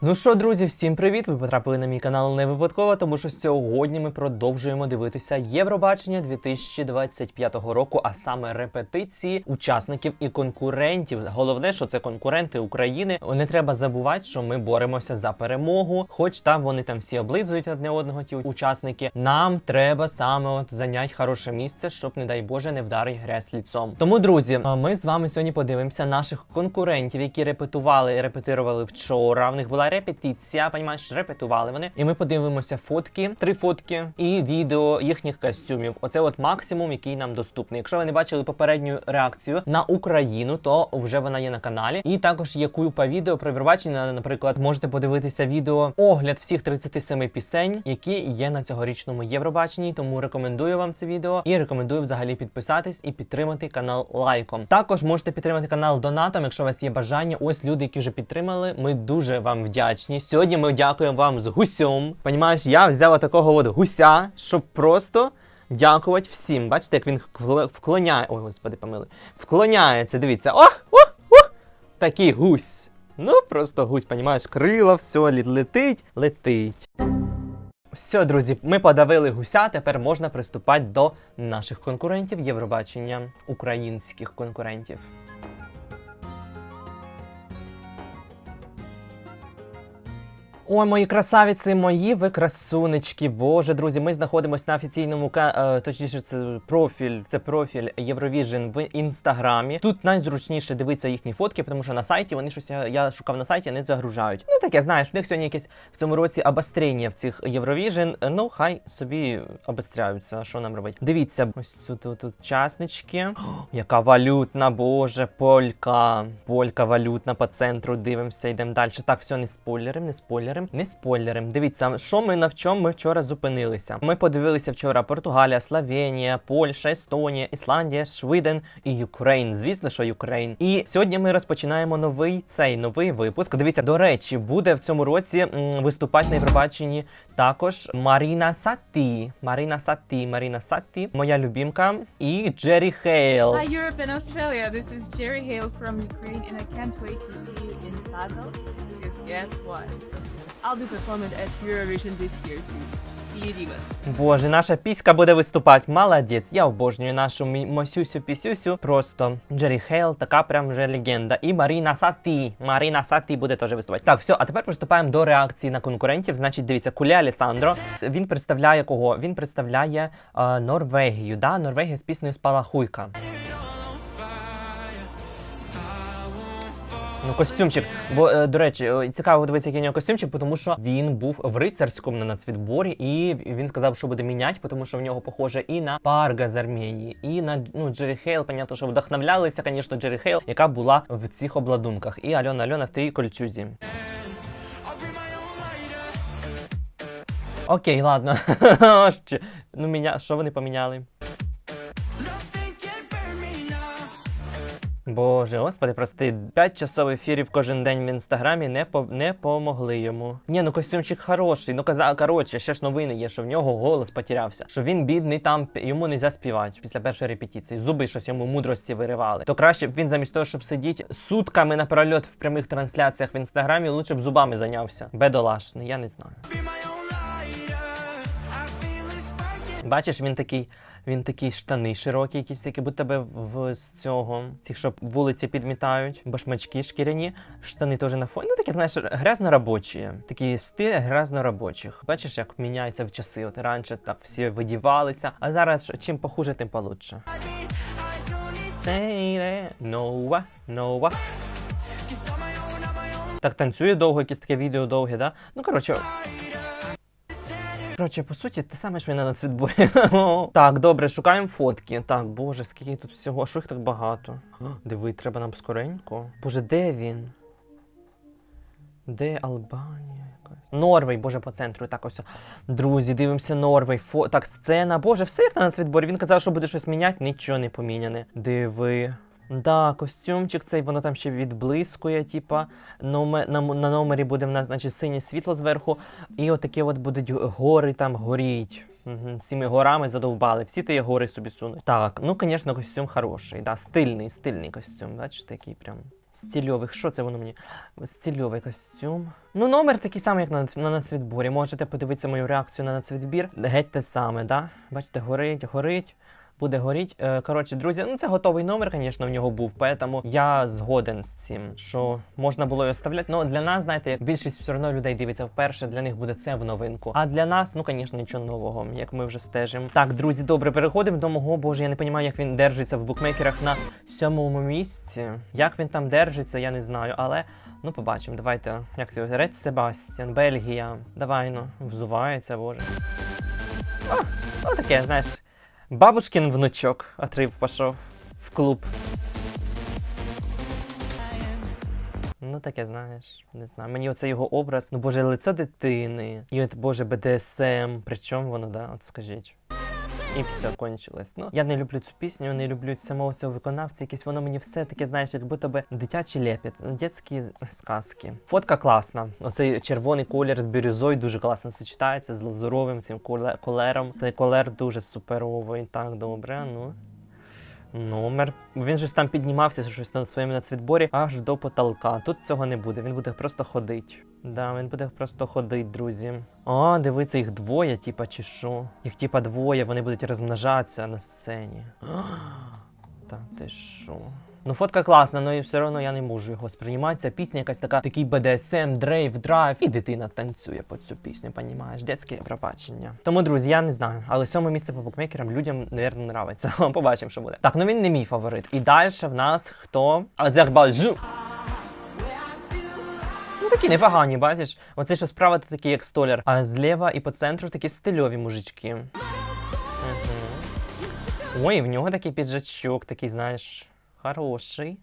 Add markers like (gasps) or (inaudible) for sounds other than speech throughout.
Ну що, друзі, всім привіт! Ви потрапили на мій канал не випадково, тому що сьогодні ми продовжуємо дивитися Євробачення 2025 року, а саме репетиції учасників і конкурентів. Головне, що це конкуренти України. Не треба забувати, що ми боремося за перемогу. Хоч там вони там всі облизують одне одного, ті учасники. Нам треба саме от зайняти хороше місце, щоб, не дай Боже, не вдарить грязь ліцом. Тому, друзі, ми з вами сьогодні подивимося наших конкурентів, які репетували і репетирували вчора. В них була репетиція, понімаєш, репетували вони. І ми подивимося фотки, три фотки і відео їхніх костюмів. Оце от максимум, який нам доступний. Якщо ви не бачили попередню реакцію на Україну, то вже вона є на каналі. І також є купа відео про Євробачення. Наприклад, можете подивитися відео огляд всіх 37 пісень, які є на цьогорічному Євробаченні. Тому рекомендую вам це відео і рекомендую взагалі підписатись і підтримати канал лайком. Також можете підтримати канал донатом, якщо у вас є бажання. Ось люди, які вже підтримали. Ми дуже вам вдячні. Сьогодні ми дякуємо вам з гусьом. Понімаєш, я взяв такого от гуся, щоб просто. Дякувати всім. Бачите, як він вклоняє. Ой, господи, помили. Вклоняється. Дивіться. О! О! О! Такий гусь. Ну, просто гусь, понімаєш, крила, все, летить, летить. Все, друзі, ми подавили гуся. Тепер можна приступати до наших конкурентів Євробачення, українських конкурентів. Ой, мої красавиці, мої ви красунечки. Боже, друзі, ми знаходимося на офіційному ка- е, точніше, це профіль, це профіль Eurovision в інстаграмі. Тут найзручніше дивитися їхні фотки, тому що на сайті вони щось я, я шукав на сайті, не загружають. Ну таке, знаєш, у них сьогодні якесь в цьому році обострення в цих Eurovision. Е, Ну, хай собі обостряються. Що нам робити? Дивіться, ось тут, тут, тут учаснички. О, (gasps) яка валютна, боже, полька. Полька валютна по центру. Дивимося, йдемо далі. Так, все, не спойлерим, не спойлерим, не спойлерим. Дивіться, що ми на в чому ми вчора зупинилися. Ми подивилися вчора Португалія, Словенія, Польща, Естонія, Ісландія, Швиден і Україн. Звісно, що Україн. І сьогодні ми розпочинаємо новий цей новий випуск. Дивіться, до речі, буде в цьому році м, виступати на Євробаченні також Маріна Сатті. Маріна Сатті, Маріна Сатті, моя любімка, і Джері Хейл. Hi Europe and Australia, this is Jerry Hale from Ukraine and I can't wait to see you in Basel because guess what? I'll be performing at Eurovision this. Боже, наша піська буде виступати. Молодець. Я обожнюю нашу Мосюсю Пісюсю. Просто Джері Хейл, така прям вже легенда. І Маріна Саті. Маріна Саті буде теж виступати. Так, все, а тепер приступаємо до реакції на конкурентів. Значить, дивіться, Куля Алісандро. Він представляє кого? Він представляє е, Норвегію. Да? Норвегія з піснею Спалахуйка. Ну, костюмчик. Бо, е, до речі, цікаво дивитися, який у нього костюмчик, тому що він був в рицарському на нацвідборі, і він сказав, що буде міняти, тому що в нього похоже і на Парга з Арменії, і на ну, Джері Хейл. Понятно, що вдохновлялися, звісно, Джері Хейл, яка була в цих обладунках. І Альона Альона в тій кольчузі. Окей, ладно. (laughs) Ну, міня... що вони поміняли? Боже, господи, прости, 5 часов ефірів кожен день в інстаграмі не по не помогли йому. Ні, ну костюмчик хороший. Ну каза, коротше, ще ж новини є, що в нього голос потерявся. Що він бідний там, йому не можна співати після першої репетиції. Зуби щось йому мудрості виривали. То краще б він замість того, щоб сидіти сутками напрольот в прямих трансляціях в інстаграмі, лучше б зубами зайнявся. Бедолашний, я не знаю. Бачиш, він такий, він такий штани широкі, якісь такі, будь тебе в з цього, ці, що вулиці підмітають, башмачки шкіряні, штани теж на фоні. Ну такі, знаєш, грязно-робочі. Такі стиль грязно-робочих. Бачиш, як міняються в часи. От раніше так всі видівалися, а зараз чим похуже, тим получше. Nova, Nova. Так танцює довго, якесь таке відео довге, да? Ну коротше. Коротше, по суті, те саме, що і на нацвідборі. (laughs) так, добре, шукаємо фотки. Так, боже, скільки тут всього, що їх так багато? Диви, треба нам скоренько. Боже, де він? Де Албанія? Норвей, боже, по центру. Так, ось. Друзі, дивимося Норвей. Фо... Так, сцена. Боже, все як на нацвідборі. Він казав, що буде щось міняти, нічого не поміняне. Диви. Да, костюмчик цей, воно там ще відблискує, типа. Номер, на, на номері буде в нас, значить, синє світло зверху, і отакі от будуть гори там горіть. Угу. Цими горами задовбали. Всі ті гори собі сунуть. Так, ну, звісно, костюм хороший, да, стильний, стильний костюм. Бачите, такий прям Стільових, що це воно мені? Стільовий костюм. Ну, номер такий самий, як на, на нацвідборі. Можете подивитися мою реакцію на нацвідбір. Геть те саме, да? Бачите, горить, горить. Буде горіть. Е, Коротше, друзі, ну це готовий номер, звісно, в нього був, поэтому я згоден з цим, що можна було його оставляти. Ну для нас, знаєте, як більшість все одно людей дивиться вперше, для них буде це в новинку. А для нас, ну звісно, нічого нового, як ми вже стежимо. Так, друзі, добре, переходимо до мого. Боже, я не розумію, як він держиться в букмекерах на сьомому місці. Як він там держиться, я не знаю, але. Ну, побачимо, давайте. Як це? Ред Себастьян, Бельгія. Давай, ну, взувається, боже. О, таке, знаєш. Бабушкин внучок отрив пішов в клуб. Ну, таке, знаєш, не знаю. Мені оце його образ, ну боже, лице дитини. І от, боже, БДСМ. Причому воно, да, от скажіть. І все кончилось. Ну, я не люблю цю пісню, не люблю самого цього виконавця. Якесь воно мені все таке, знаєш, як будто би дитячий лепіт, дитячі сказки. Фотка класна. Оцей червоний колір з бірюзою дуже класно сочетається з лазуровим цим колером. Цей колер дуже суперовий. Так, добре, ну. Номер. Він же там піднімався щось на своєму нацвідборі аж до потолка. Тут цього не буде, він буде просто ходить. Да, він буде просто ходить, друзі. А, дивиться, їх двоє, типа, чи що? Їх типа двоє, вони будуть розмножатися на сцені. Та ти що? Ну, фотка класна, але все одно я не можу його сприймати. Ця пісня якась така, такий BDSM, дрейв, драйв. І дитина танцює під цю пісню, понімаєш? Дитське пробачення. Тому, друзі, я не знаю. Але сьоме місце по букмекерам людям, напевно, нравиться. (laughs) Побачимо, що буде. Так, ну він не мій фаворит. І далі в нас хто? Азербайджан. Такі непогані, бачиш? Оце що справа то такий як столяр, а зліва і по центру такі стильові мужички. Угу. Ой, в нього такий піджачок, такий, знаєш, хороший.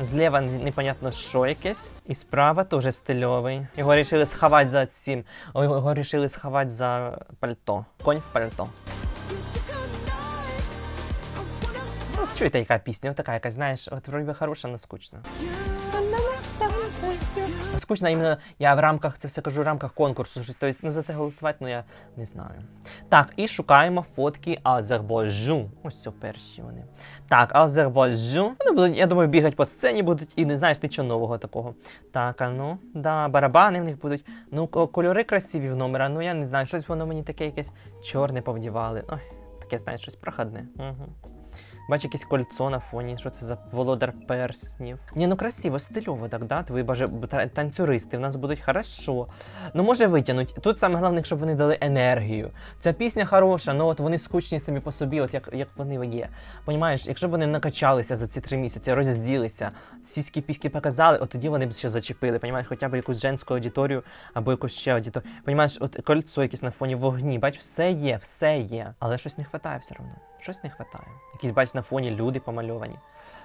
Зліва непонятно що якесь, і справа теж стильовий. Його вирішили сховати за цим. Його вирішили сховати за пальто. Конь в пальто. Ну, чуєте, яка пісня? От така якась, знаєш, от вроді хороша, але скучна. Скучно іменно я в рамках, це все кажу в рамках конкурсу. Тобто, ну за це голосувати, ну я не знаю. Так, і шукаємо фотки Азербайджу. Ось це перші вони. Так, Азербайджу. Вони будуть, я думаю, бігати по сцені будуть і не знаєш нічого нового такого. Так, а ну, да, барабани в них будуть. Ну, кольори красиві в номера, ну я не знаю, щось воно мені таке якесь чорне повдівали. Ой, таке, знаєш, щось проходне. Угу. Бачу якесь кольцо на фоні, що це за володар перснів. Ні, ну красиво, стильово так, да? Ви баже, танцюристи в нас будуть хорошо. Ну, може витягнуть. Тут саме головне, щоб вони дали енергію. Ця пісня хороша, ну от вони скучні самі по собі, от як, як вони є. Понімаєш, якщо б вони накачалися за ці три місяці, розділися, сіські піськи показали, от тоді вони б ще зачепили. Понімаєш, хоча б якусь женську аудиторію або якусь ще аудиторію. Понімаєш, от кольцо якесь на фоні вогні. Бач, все є, все є. Але щось не вистачає все одно. Щось не вистачає. Якісь, бач, на фоні люди помальовані.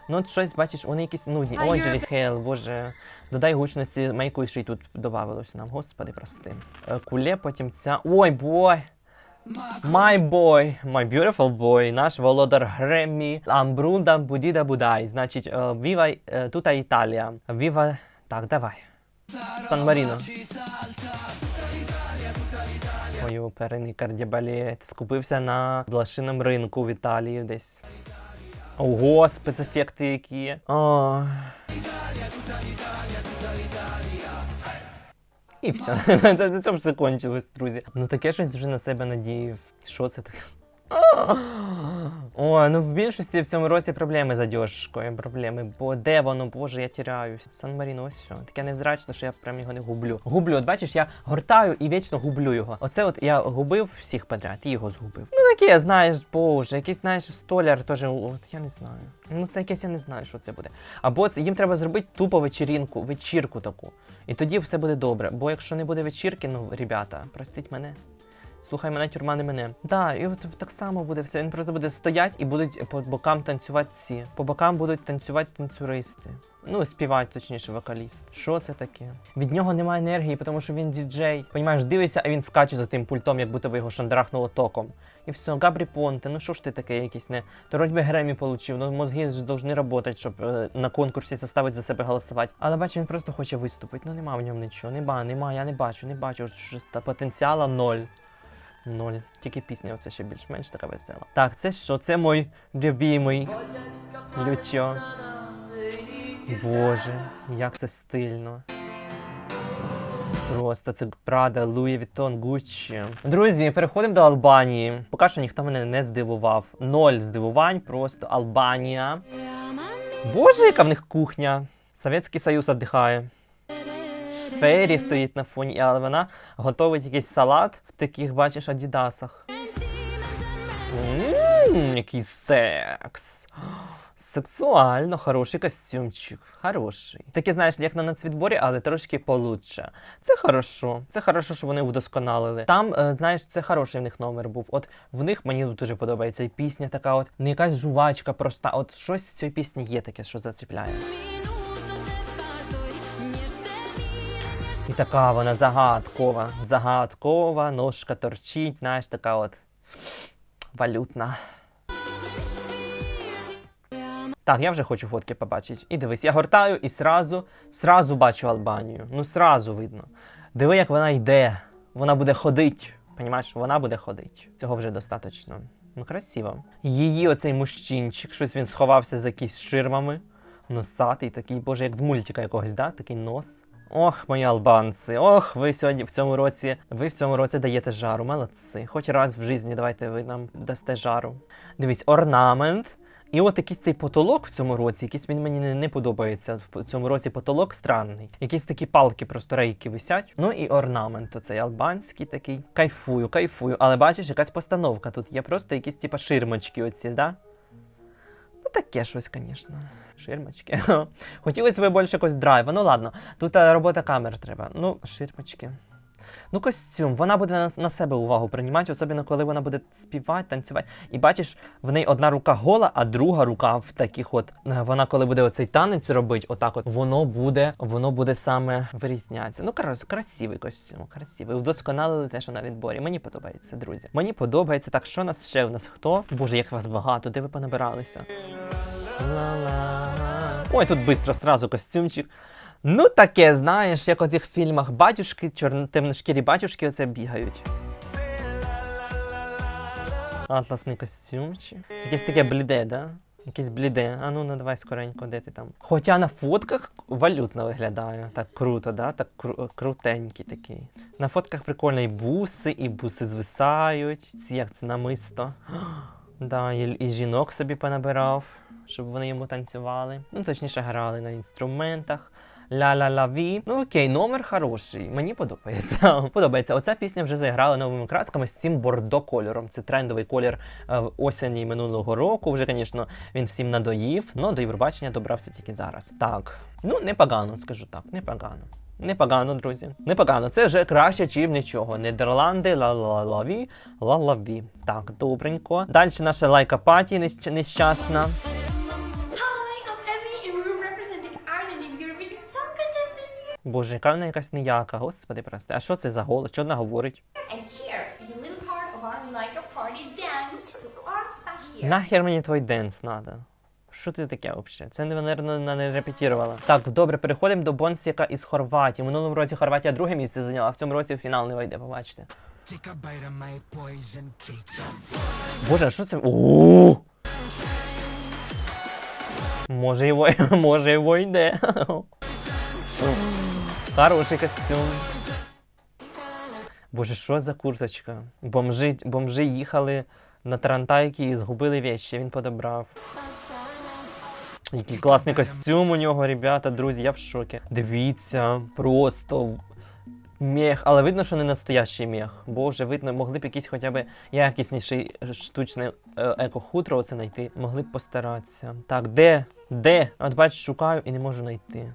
Ну, от щось, бачиш, вони якісь нудні. Ой, Джері Хейл, боже. Додай гучності, мейку ще й тут додавалось нам. Господи, прости. Е, Куле, потім ця. Ой, бой! My boy, my beautiful boy, наш володар Греммі, Амбрунда Будіда Будай. Значить, е, Віва е, тута Італія. Віва. Так, давай. Сан Маріно. Ой, оперний кардіабалет. Скупився на блашиному ринку в Італії десь. Ого, спецефекти які. О. І все. (laughs) На цьому все друзі. Ну таке щось вже на себе надіяв. Що це таке? О, ну в більшості в цьому році проблеми з одежкою, проблеми. Бо де воно, боже, я тіряюсь. Сан Маріно, ось все. Таке невзрачно, що я прям його не гублю. Гублю, от бачиш, я гортаю і вічно гублю його. Оце от я губив всіх подряд і його згубив. Ну таке, знаєш, боже, якийсь, знаєш, столяр теж, от я не знаю. Ну це якесь я не знаю, що це буде. Або це їм треба зробити тупо вечірінку, вечірку таку. І тоді все буде добре. Бо якщо не буде вечірки, ну, ребята, простіть мене. Слухай мене, тюрма не мене. Да, і от так само буде все. Він просто буде стоять і будуть по бокам танцювати ці. По бокам будуть танцювати танцюристи. Ну, співають, точніше, вокаліст. Що це таке? Від нього немає енергії, тому що він діджей. Понімаєш, дивишся, а він скаче за тим пультом, як будто би його шандрахнуло током. І все, Габрі Понте, ну що ж ти таке якийсь не. То би Гремі получив, ну мозги ж повинні працювати, щоб е, на конкурсі заставити за себе голосувати. Але бачу, він просто хоче виступити. Ну нема в ньому нічого. Нема, нема, я не бачу, не бачу. Та потенціала ноль. Ноль. Тільки пісня оце ще більш-менш така весела. Так, це що? Це мой любимий Лючо. Боже, як це стильно. Просто це Прада, Луї Віттон, Гуччі. Друзі, переходимо до Албанії. Поки що ніхто мене не здивував. Ноль здивувань, просто Албанія. Боже, яка в них кухня. Совєтський Союз віддихає. Фейрі стоїть на фоні, але вона готовить якийсь салат в таких, бачиш, адідасах. Ммм, який секс. Сексуально, хороший костюмчик. Хороший. Такий, знаєш, як на нацвідборі, але трошки получше. Це хорошо. Це хорошо, що вони вдосконалили. Там, е, знаєш, це хороший в них номер був. От в них мені дуже подобається. І пісня така, от не якась жувачка проста. От щось в цій пісні є таке, що заціпляє. І така вона загадкова. Загадкова, ножка торчить, знаєш, така от валютна. Так, я вже хочу фотки побачити. І дивись, я гортаю і сразу, сразу бачу Албанію. Ну, сразу видно. Диви, як вона йде. Вона буде ходить. Понімаєш, вона буде ходить. Цього вже достатньо. Ну, красиво. Її оцей мужчинчик, щось він сховався за якісь ширмами. Носатий такий, боже, як з мультика якогось, да? Такий нос. Ох, мої албанці, ох, ви сьогодні в цьому році, ви в цьому році даєте жару, молодці. Хоч раз в житті давайте ви нам дасте жару. Дивись, орнамент. І от якийсь цей потолок в цьому році, якийсь він мені не, не подобається. В цьому році потолок странний. Якісь такі палки, просто рейки висять. Ну і орнамент, оцей албанський такий. Кайфую, кайфую. Але бачиш, якась постановка тут є просто якісь типа ширмочки оці, да? Таке щось, звісно. Ширмочки. (laughs) Хотілося б більше якось драйва. Ну ладно, тут е, робота камер треба. Ну, ширмочки. Ну, костюм, вона буде на, на себе увагу приймати, особливо коли вона буде співати, танцювати. І бачиш, в неї одна рука гола, а друга рука в таких от. е, Вона, коли буде оцей танець робити, отак от, воно буде, воно буде саме вирізнятися. Ну, крас, красивий костюм, красивий. Вдосконалили те, що на відборі. Мені подобається, друзі. Мені подобається. Так, що нас ще у нас хто? Боже, як вас багато, де ви понабиралися? Ой, тут швидко сразу костюмчик. Ну, таке, знаєш, як у цих фільмах батюшки, чорно темношкірі батюшки оце бігають. Атласний костюмчик. Якесь таке бліде, да? Якесь бліде. А ну, ну давай скоренько, де ти там. Хоча на фотках валютно виглядає. Так круто, да? Так кру- крутенький такий. На фотках прикольно і буси, і буси звисають. Ці як це намисто. (gasps) Да, і, і жінок собі понабирав, щоб вони йому танцювали. Ну, точніше, грали на інструментах. Ля-ля-ла-ві. Ну окей, номер хороший. Мені подобається. (laughs) подобається. Оця пісня вже заіграла новими красками з цим бордо кольором. Це трендовий колір е, осені минулого року. Вже, звісно, він всім надоїв, але до Євробачення добрався тільки зараз. Так, ну непогано, скажу так, непогано. Непогано, друзі. Непогано. Це вже краще, чим нічого. Нідерланди, ла-ла-лаві, ла-лаві. Так, добренько. Далі наша лайка паті нещ- нещасна. Боже, яка вона якась ніяка. Господи, прости. А що це за голос? Що вона говорить? Нахер мені твій денс надо. Що ти таке взагалі? Це, наверно, не репетірувала. Так, добре, переходимо до Бонсіка із Хорватії. В минулому році Хорватія друге місце зайняла, а в цьому році в фінал не вийде, побачите. Боже, а що це? О! Може його, (laughs) може його йде. Хороший костюм. Боже, що за курточка? Бомжи, бомжи їхали на Тарантайки і згубили вещі, він подобрав. Який класний костюм у нього, ребята, друзі, я в шокі. Дивіться, просто мех, але видно, що не настоящий мех. Боже, видно, могли б якийсь хоча б якісніший е, штучне еко-хутро оце знайти. Могли б постаратися. Так, де? Де? От бачиш, шукаю і не можу знайти.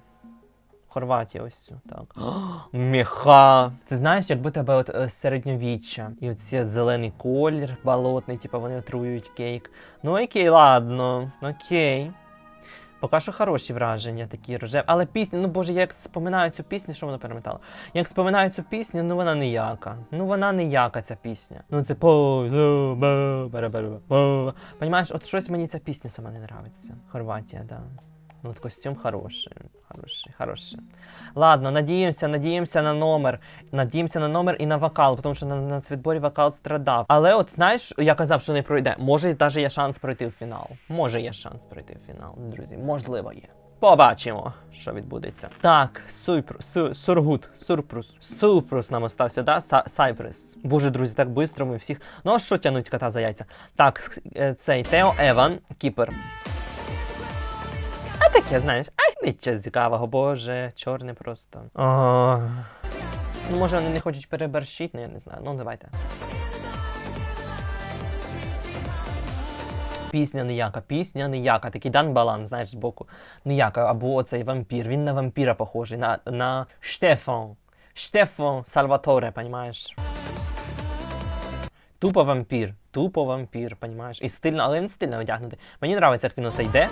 Хорватія ось цю, так. (gasps) О, меха. Ти знаєш, якби тебе от е, середньовіччя, і оці зелений колір, болотний, типу вони отруюють кейк. Ну окей, ладно, окей. Поки що хороші враження, такі рожеві. Але пісня, ну боже, я як споминаю цю пісню, що вона переметала? Як споминаю цю пісню, ну вона ніяка. Ну вона ніяка ця пісня. Ну це по Понімаєш, от щось мені ця пісня сама не нравиться. Хорватія, да. Ну, от костюм хороший, хороший, хороший. Ладно, надіємося, надіємося на номер. Надіємося на номер і на вокал, тому що на, на цвітборі вокал страдав. Але от знаєш, я казав, що не пройде. Може, навіть є шанс пройти в фінал. Може, є шанс пройти в фінал, друзі. Можливо, є. Побачимо, що відбудеться. Так, Суйпру, су, Сургут, Сурпрус, Супрус нам остався, да? Са, Сайпрес. Боже, друзі, так швидко ми всіх. Ну а що тянуть кота за яйця? Так, е, цей Тео Еван, Кіпер. А таке, знаєш, ай, нічого цікавого, боже, чорне просто. О, ну, може, вони не хочуть переборщити, ну я не знаю. Ну, давайте. Пісня ніяка, пісня ніяка, такий Дан Балан, знаєш, збоку. Ніяка, або оцей вампір. Він на вампіра похожий, на, на Штефан. Штефан Сальваторе, понімаєш? Тупо вампір, тупо вампір, понімаєш? І стильно, але він стильно одягнутий. Мені подобається, як він оце йде.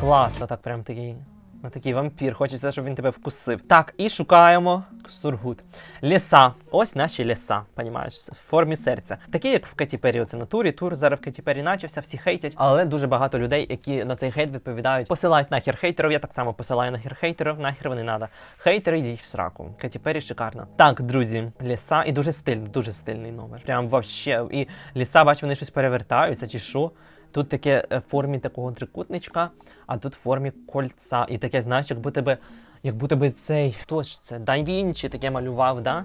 Класно, так прям такий. Ну, такий вампір, хочеться, щоб він тебе вкусив. Так, і шукаємо Сургут. Ліса. Ось наші ліса, понімаєш, в формі серця. Такі, як в Кеті Пері, оце на турі. Тур зараз в Кеті Пері начався, всі хейтять, але дуже багато людей, які на цей хейт відповідають, посилають нахер хейтерів. Я так само посилаю нахер хейтерів, нахер вони надо. Хейтери йдіть в сраку. Кеті Пері шикарно. Так, друзі, ліса і дуже стильний, дуже стильний номер. Прям вообще. І ліса, бач, вони щось перевертаються чи що. Тут таке е, в формі такого трикутничка, а тут в формі кольца. І таке, знаєш, як будто би, як будто би цей. Хто ж це? Да Вінчі таке малював, да?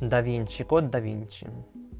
Да Вінчі, код Да Вінчі.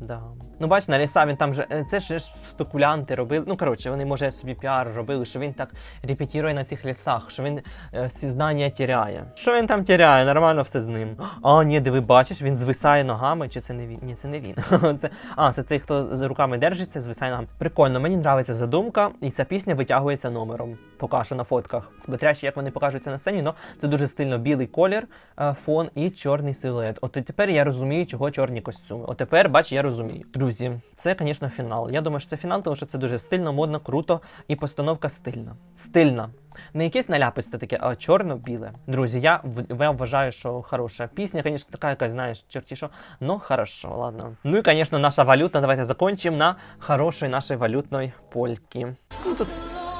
Да. Ну, бач, на ліса він там же. е, Це ж спекулянти робили. Ну, коротше, вони, може, собі піар робили, що він так репетірує на цих лісах, що він е, всі знання тіряє. Що він там тіряє? Нормально все з ним. А, ні, диви, бачиш, він звисає ногами, чи це не він? Ні, це не він. (laughs) це, а, це той, хто з руками держиться, звисає ногами. Прикольно, мені подобається задумка, і ця пісня витягується номером. Поки що на фотках. Смотрячи, як вони покажуться на сцені, ну це дуже стильно білий колір, е, фон і чорний силует. От тепер я розумію, чого чорні костюми. От тепер, бач, я розумію. Друзі, це, звісно, фінал. Я думаю, що це фінал, тому що це дуже стильно, модно, круто і постановка стильна. Стильна. Не якесь наляписте таке, а чорно-біле. Друзі, я, я вважаю, що хороша пісня, звісно, така якась, знаєш, черті що, ну хорошо, ладно. Ну і, звісно, наша валюта, давайте закончимо на хорошій нашій валютної польки. Ну, тут,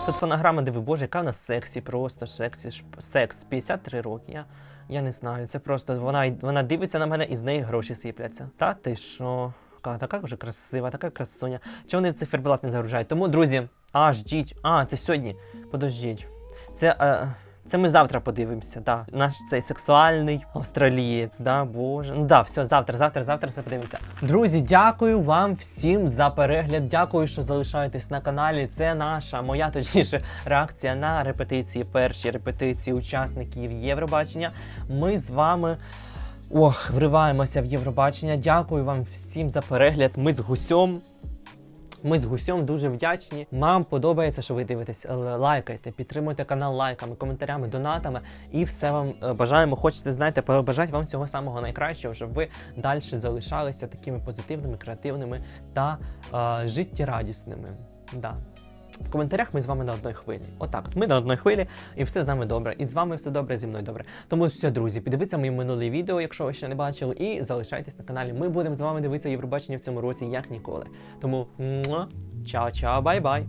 тут фонограма, диви, боже, яка вона сексі, просто сексі, секс, 53 роки. Я, я не знаю, це просто вона, вона дивиться на мене і з неї гроші сипляться. Та ти що? Така, вже красива, така красуня. Чи вони циферблат не загружають? Тому, друзі, а, ждіть. А, це сьогодні. Подождіть. Це, е, це ми завтра подивимося, да. Наш цей сексуальний австралієць, да, боже. Ну да, все, завтра, завтра, завтра все подивимося. Друзі, дякую вам всім за перегляд. Дякую, що залишаєтесь на каналі. Це наша, моя точніше, реакція на репетиції, перші репетиції учасників Євробачення. Ми з вами. Ох, вриваємося в Євробачення. Дякую вам всім за перегляд. Ми з гусьом. Ми з гусьом дуже вдячні. Вам подобається, що ви дивитесь. Лайкайте, підтримуйте канал лайками, коментарями, донатами. І все вам е, бажаємо. Хочете, знаєте, побажати вам всього самого найкращого, щоб ви далі залишалися такими позитивними, креативними та е, життєрадісними. Да. В коментарях ми з вами на одній хвилі. Отак, от ми на одній хвилі, і все з нами добре. І з вами все добре, зі мною добре. Тому все, друзі, подивіться мої минулі відео, якщо ви ще не бачили, і залишайтесь на каналі. Ми будемо з вами дивитися Євробачення в цьому році як ніколи. Тому чао-чао, бай-бай.